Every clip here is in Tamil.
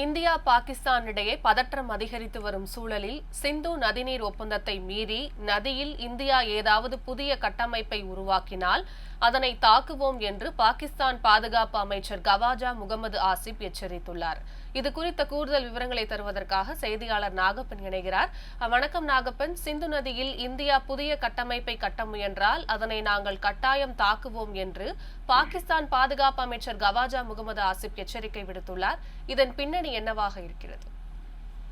இந்தியா பாகிஸ்தான் இடையே பதற்றம் அதிகரித்து வரும் சூழலில் சிந்து நதிநீர் ஒப்பந்தத்தை மீறி நதியில் இந்தியா ஏதாவது புதிய கட்டமைப்பை உருவாக்கினால் அதனை தாக்குவோம் என்று பாகிஸ்தான் பாதுகாப்பு அமைச்சர் கவாஜா முகமது ஆசிப் எச்சரித்துள்ளார். இது குறித்த கூடுதல் விவரங்களை தருவதற்காக செய்தியாளர் நாகப்பன் இணைகிறார். வணக்கம் நாகப்பன். சிந்து நதியில் இந்தியா புதிய கட்டமைப்பை கட்ட முயன்றால் அதனை நாங்கள் கட்டாயம் தாக்குவோம் என்று பாகிஸ்தான் பாதுகாப்பு அமைச்சர் கவாஜா முகமது ஆசிப் எச்சரிக்கை விடுத்துள்ளார். இதன் பின்னணி என்னவாக இருக்கிறது?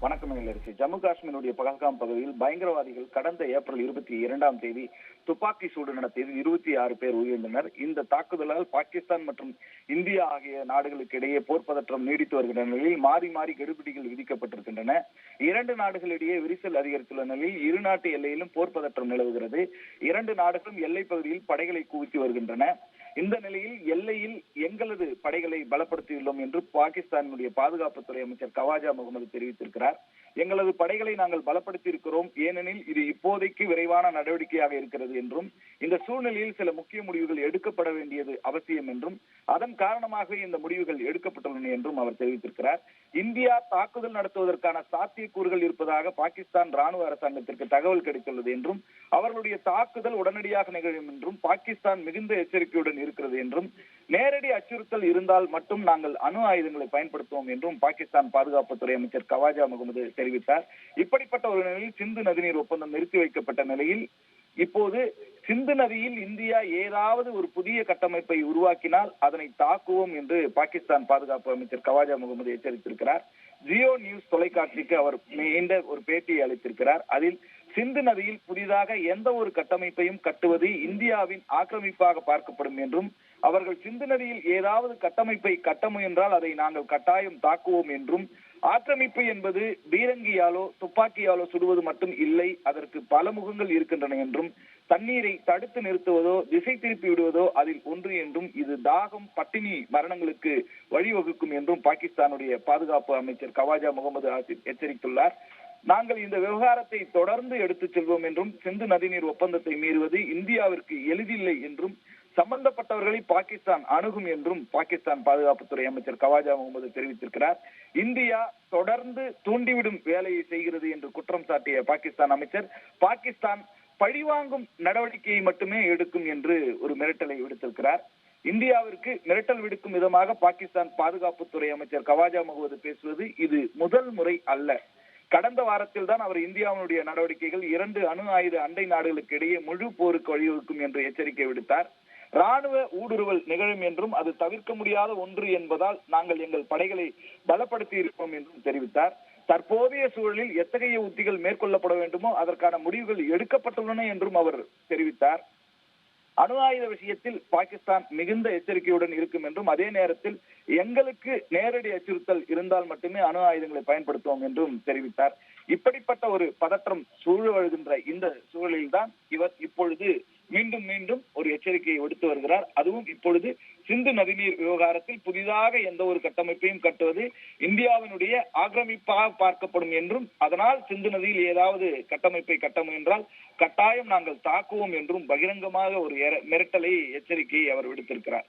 வணக்கம் இளரசி ஜம்மு காஷ்மீருடைய பகல்காம் பகுதியில் பயங்கரவாதிகள் கடந்த ஏப்ரல் இருபத்தி இரண்டாம் தேதி துப்பாக்கி சூடு நடத்தியது இருபத்தி ஆறு பேர் உயிரிழந்தனர். இந்த தாக்குதலால் பாகிஸ்தான் மற்றும் இந்தியா ஆகிய நாடுகளுக்கு இடையே போர் பதற்றம் நீடித்து வருகின்ற நிலையில் மாறி மாறி கெடுபிடிகள் விதிக்கப்பட்டிருக்கின்றன. இரண்டு நாடுகளிடையே விரிசல் அதிகரித்துள்ள நிலையில் இரு நாட்டு எல்லையிலும் போர் பதற்றம் நிலவுகிறது. இரண்டு நாடுகளும் எல்லைப் பகுதியில் படைகளை குவித்து வருகின்றன. இந்த நிலையில் எல்லையில் எங்களது படைகளை பலப்படுத்தியுள்ளோம் என்று பாகிஸ்தானுடைய பாதுகாப்புத்துறை அமைச்சர் கவாஜா முகமது தெரிவித்திருக்கிறார். எங்களது படைகளை நாங்கள் பலப்படுத்தி இருக்கிறோம் ஏனெனில் இது இப்போதைக்கு விரைவான நடவடிக்கையாக இருக்கிறது என்றும் இந்த சூழ்நிலையில் சில முக்கிய முடிவுகள் எடுக்கப்பட வேண்டியது அவசியம் என்றும் அதன் காரணமாக இந்த முடிவுகள் எடுக்கப்பட்டுள்ளன என்றும் அவர் தெரிவித்திருக்கிறார். இந்தியா தாக்குதல் நடத்துவதற்கான சாத்தியக்கூறுகள் இருப்பதாக பாகிஸ்தான் ராணுவ அரசாங்கத்திற்கு தகவல் கிடைத்துள்ளது என்றும் அவர்களுடைய தாக்குதல் உடனடியாக நிகழும் என்றும் பாகிஸ்தான் மிகுந்த எச்சரிக்கையுடன் இருக்கிறது என்றும் நேரடி அச்சுறுத்தல் இருந்தால் மட்டும் நாங்கள் அணு ஆயுதங்களை பயன்படுத்துவோம் என்றும் பாகிஸ்தான் பாதுகாப்புத்துறை அமைச்சர் கவாஜா முகமது தெரிவித்தார். இப்படிப்பட்ட ஒரு நிலையில் சிந்து நதிநீர் ஒப்பந்தம் நிறுத்தி வைக்கப்பட்ட நிலையில் இப்போது சிந்து நதியில் இந்தியா ஏதாவது ஒரு புதிய கட்டமைப்பை உருவாக்கினால் அதனை தாக்குவோம் என்று பாகிஸ்தான் பாதுகாப்பு அமைச்சர் கவாஜா முகமது எச்சரித்திருக்கிறார். ஜியோ நியூஸ் தொலைக்காட்சிக்கு அவர் நீண்ட ஒரு பேட்டியை அளித்திருக்கிறார். அதில் சிந்து நதியில் புதிதாக எந்த ஒரு கட்டமைப்பையும் கட்டுவது இந்தியாவின் ஆக்கிரமிப்பாக பார்க்கப்படும் என்றும் அவர்கள் சிந்து நதியில் ஏதாவது கட்டமைப்பை கட்ட முயன்றால் அதை நாங்கள் கட்டாயம் தாக்குவோம் என்றும் ஆக்கிரமிப்பு என்பது பீரங்கியாலோ துப்பாக்கியாலோ சுடுவது மட்டும் இல்லை அதற்கு பல முகங்கள் இருக்கின்றன என்றும் தண்ணீரை தடுத்து நிறுத்துவதோ திசை திருப்பி விடுவதோ அதில் ஒன்று என்றும் இது தாகம் பட்டினி மரணங்களுக்கு வழிவகுக்கும் என்றும் பாகிஸ்தானுடைய பாதுகாப்பு அமைச்சர் கவாஜா முகமது ஆசிப் எச்சரித்துள்ளார். நாங்கள் இந்த விவகாரத்தை தொடர்ந்து எடுத்துச் செல்வோம் என்றும் சிந்து நதிநீர் ஒப்பந்தத்தை மீறுவது இந்தியாவிற்கு எளிதில்லை என்றும் சம்பந்தப்பட்டவர்களை பாகிஸ்தான் அணுகும் என்றும் பாகிஸ்தான் பாதுகாப்புத்துறை அமைச்சர் கவாஜா முகமது தெரிவித்திருக்கிறார். இந்தியா தொடர்ந்து தூண்டிவிடும் வேலையை செய்கிறது என்று குற்றம் சாட்டிய பாகிஸ்தான் அமைச்சர் பாகிஸ்தான் பழிவாங்கும் நடவடிக்கையை மட்டுமே எடுக்கும் என்று ஒரு மிரட்டலை விடுத்திருக்கிறார். இந்தியாவிற்கு மிரட்டல் விடுக்கும் விதமாக பாகிஸ்தான் பாதுகாப்புத்துறை அமைச்சர் கவாஜா முகமது பேசுவது இது முதல் முறை அல்ல. கடந்த வாரத்தில் தான் அவர் இந்தியாவினுடைய நடவடிக்கைகள் இரண்டு அணு ஆயுத அண்டை நாடுகளுக்கு இடையே முழு போருக்கு வழிவகுக்கும் என்று எச்சரிக்கை விடுத்தார். ராணுவ ஊடுருவல் நிகழும் என்றும் அது தவிர்க்க முடியாத ஒன்று என்பதால் நாங்கள் எங்கள் படைகளை பலப்படுத்தி இருப்போம் என்றும் தெரிவித்தார். தற்போதைய சூழலில் எத்தகைய உத்திகள் மேற்கொள்ளப்பட வேண்டுமோ அதற்கான முடிவுகள் எடுக்கப்பட்டுள்ளன என்றும் அவர் தெரிவித்தார். அணு ஆயுத விஷயத்தில் பாகிஸ்தான் மிகுந்த எச்சரிக்கையுடன் இருக்கும் என்றும் அதே நேரத்தில் எங்களுக்கு நேரடி அச்சுறுத்தல் இருந்தால் மட்டுமே அணு ஆயுதங்களை பயன்படுத்துவோம் என்றும் தெரிவித்தார். இப்படிப்பட்ட ஒரு பதற்றம் சூழல்கின்ற இந்த சூழலில்தான் இவர் இப்பொழுது மீண்டும் மீண்டும் எச்சரிக்கையை விடுத்து வருகிறார். அதுவும் இப்பொழுது சிந்து நதிநீர் விவகாரத்தில் புதிதாக எந்த ஒரு கட்டமைப்பையும் கட்டுவது இந்தியாவினுடைய ஆக்கிரமிப்பாக பார்க்கப்படும் என்றும் அதனால் சிந்து நதியில் ஏதாவது கட்டமைப்பை கட்ட முயன்றால் கட்டாயம் நாங்கள் தாக்குவோம் என்றும் பகிரங்கமாக ஒரு எர- மிரட்டலை எச்சரிக்கையை அவர் விடுத்திருக்கிறார்.